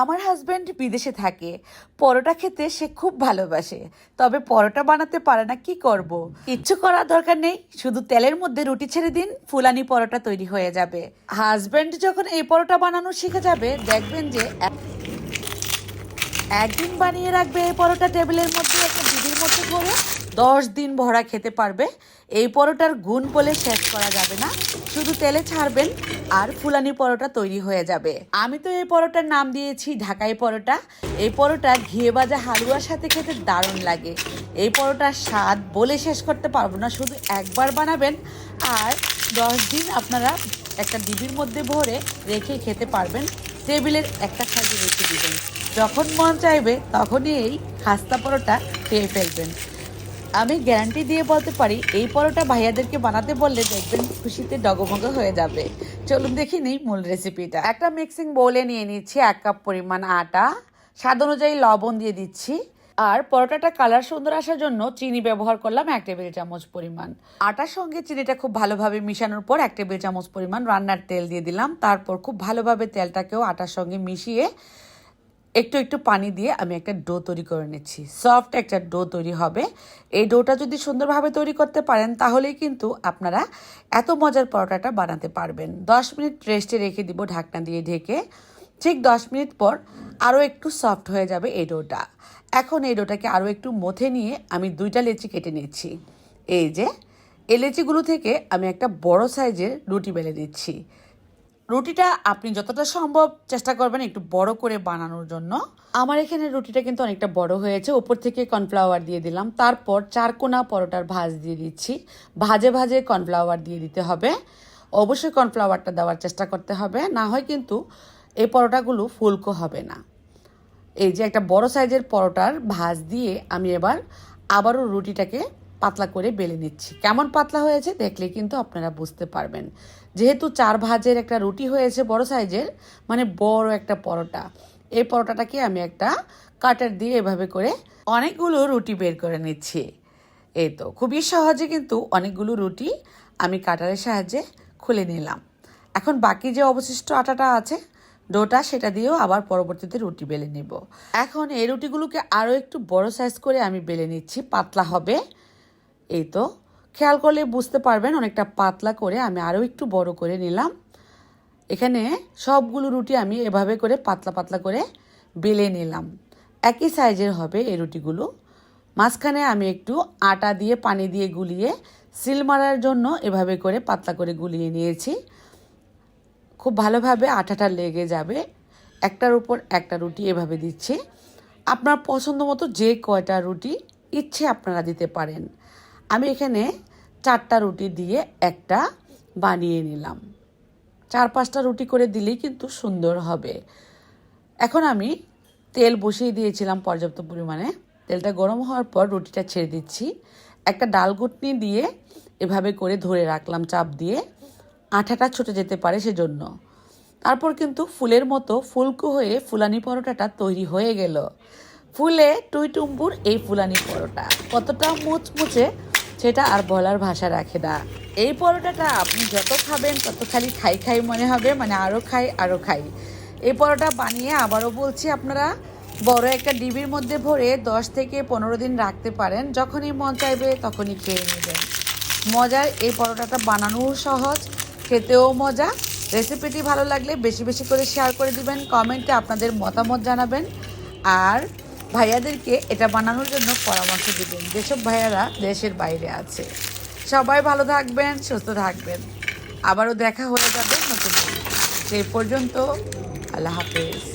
আমার হাজব্যান্ড বিদেশে থাকে। পরোটা খেতে সে খুব ভালোবাসে। তবে পরোটা বানাতে পারে না, কি করব। কিচ্ছু করার দরকার নেই। শুধু তেলের মধ্যে রুটি ছেড়ে দিন, ফুলানি পরোটা তৈরি হয়ে যাবে। হাজব্যান্ড যখন এই পরোটা বানানো শিখে যাবে, দেখবেন যে একদিন বানিয়ে রাখবে এই পরোটা টেবিলের মধ্যে, একটা দিদির মধ্যে করে দশ দিন ভরা খেতে পারবে। এই পরোটার গুণ বলে শেষ করা যাবে না। শুধু তেলে ছাড়বেন আর ফুলানি পরোটা তৈরি হয়ে যাবে। আমি তো এই পরোটার নাম দিয়েছি ঢাকাই পরোটা। এই পরোটা ঘিয়ে ভাজা হালুয়ার সাথে খেতে দারুণ লাগে। এই পরোটার স্বাদ বলে শেষ করতে পারব না, শুধু একবার বানাবেন আর দশ দিন আপনারা একটা ডিবির মধ্যে ভরে রেখে খেতে পারবেন। টেবিলের একটা সাইডে রেখে দিবেন। যখন মন চাইবে তখনই এই খাস্তা পরোটা খেয়ে ফেলবেন। আমি গ্যারান্টি দিয়ে বলতে পারি, এই পরোটা ভাইয়াদেরকে বানাতে বললে দেখবেন খুশিতে ডগমগ হয়ে যাবে। চলুন দেখি নেই মূল রেসিপিটা একটা মিক্সিং বোলে নিয়ে নিচ্ছি এক কাপ পরিমাণ আটা, স্বাদ অনুযায়ী লবণ দিয়ে দিচ্ছি, আর পরোটাটা কালার সুন্দর আসার জন্য চিনি ব্যবহার করলাম এক টেবিল চামচ পরিমাণ। আটার সঙ্গে চিনিটা খুব ভালোভাবে মিশানোর পর এক টেবিল চামচ পরিমাণ রান্নার তেল দিয়ে দিলাম, তারপর খুব ভালোভাবে তেলটাকেও আটার সঙ্গে মিশিয়ে একটু একটু পানি দিয়ে আমি একটা ডো তৈরি করে নিচ্ছি। সফট একটা ডো তৈরি হবে। এই ডোটা যদি সুন্দরভাবে তৈরি করতে পারেন, তাহলেই কিন্তু আপনারা এত মজার পরোটাটা বানাতে পারবেন। দশ মিনিট রেস্টে রেখে দিব ঢাকনা দিয়ে ঢেকে। ঠিক দশ মিনিট পর আরও একটু সফট হয়ে যাবে এই ডোটা। এখন এই ডোটাকে আরও একটু মথে নিয়ে আমি দুইটা লেচি কেটে নিচ্ছি। এই যে, এই লেচিগুলো থেকে আমি একটা বড় সাইজের রুটি বেলে দিচ্ছি রুটিটা আপনি যতটা সম্ভব চেষ্টা করবেন একটু বড় করে বানানোর জন্য। আমার এখানে রুটিটা কিন্তু অনেকটা বড় হয়েছে। উপর থেকে কর্নফ্লাওয়ার দিয়ে দিলাম। তারপর চার কোনা পরোটার ভাজ দিয়ে দিচ্ছি। ভাজে ভাজে কর্নফ্লাওয়ার দিয়ে দিতে হবে। অবশ্যই কর্নফ্লাওয়ারটা দেওয়ার চেষ্টা করতে হবে। না হয় কিন্তু এই পরোটাগুলো ফুলকো হবে না। এই যে একটা বড় সাইজের পরোটার ভাজ দিয়ে আমি এবার আবারও রুটিটাকে পাতলা করে বেলে নিচ্ছি। কেমন পাতলা হয়েছে দেখলে কিন্তু আপনারা বুঝতে পারবেন। যেহেতু চার ভাজের একটা রুটি হয়েছে বড় সাইজের মানে বড় একটা পরোটা। এই পরোটাটাকে আমি একটা কাটার দিয়ে এভাবে করে অনেকগুলো রুটি বের করে নিচ্ছি। এই তো, খুবই সহজে কিন্তু অনেকগুলো রুটি আমি কাটারের সাহায্যে খুলে নিলাম। এখন বাকি যে অবশিষ্ট আটাটা আছে, ডোটা সেটা দিয়েও আবার পরবর্তীতে রুটি বেলে নেব। এখন এই রুটিগুলোকে আরও একটু বড় সাইজ করে আমি বেলে নিচ্ছি, পাতলা হবে। এই তো। খেয়াল করলে বুঝতে পারবেন অনেকটা পাতলা করে আমি আরও একটু বড় করে নিলাম। এখানে সবগুলো রুটি আমি এভাবে করে পাতলা পাতলা করে বেলে নিলাম। একই সাইজের হবে এই রুটিগুলো। মাঝখানে আমি একটু আটা দিয়ে, পানি দিয়ে গুলিয়ে সিল মারার জন্য এভাবে করে পাতলা করে গুলিয়ে নিয়েছি। খুব ভালোভাবে আটাটা লেগে যাবে। একটার উপর একটা রুটি এভাবে দিচ্ছি। আপনার পছন্দ মতো যে কয়টা রুটি ইচ্ছে আপনারা দিতে পারেন। আমি এখানে চারটা রুটি দিয়ে একটা বানিয়ে নিলাম। চার পাঁচটা রুটি করে দিলেই কিন্তু সুন্দর হবে। এখন আমি তেল বসিয়ে দিয়েছিলাম পর্যাপ্ত পরিমাণে। তেলটা গরম হওয়ার পর রুটিটা ছেড়ে দিচ্ছি। একটা ডাল ঘুটনি দিয়ে এভাবে করে ধরে রাখলাম চাপ দিয়ে। আঠাটা ছুটে যেতে পারে সেজন্য। তারপর কিন্তু ফুলের মতো ফুলকো হয়ে ফুলানি পরোটাটা তৈরি হয়ে গেল। ফুলে টুইটুম্বুর এই ফুলানি পরোটা। কতটা মুচমুচে সেটা আর বলার ভাষা রাখে না। এই পরোটাটা আপনি যত খাবেন, তত খালি খাই খাই মনে হবে মানে আরও খাই আরও খাই। এই পরোটা বানিয়ে আবারও বলছি আপনারা, বড় একটা ডিবির মধ্যে ভরে দশ থেকে পনেরো দিন রাখতে পারেন। যখনই মন চাইবে তখনই খেয়ে নেবেন। মজার, এই পরোটাটা বানানোও সহজ, খেতেও মজা। রেসিপিটি ভালো লাগলে বেশি বেশি করে শেয়ার করে দিবেন, কমেন্টে আপনাদের মতামত জানাবেন। আর ভাইয়াদেরকে এটা বানানোর জন্য পরামর্শ দেবেন। যেসব ভাইয়ারা দেশের বাইরে আছে। সবাই ভালো থাকবেন, সুস্থ থাকবেন। আবারও দেখা হয়ে যাবে নতুন সেই পর্যন্ত আল্লাহ হাফেজ।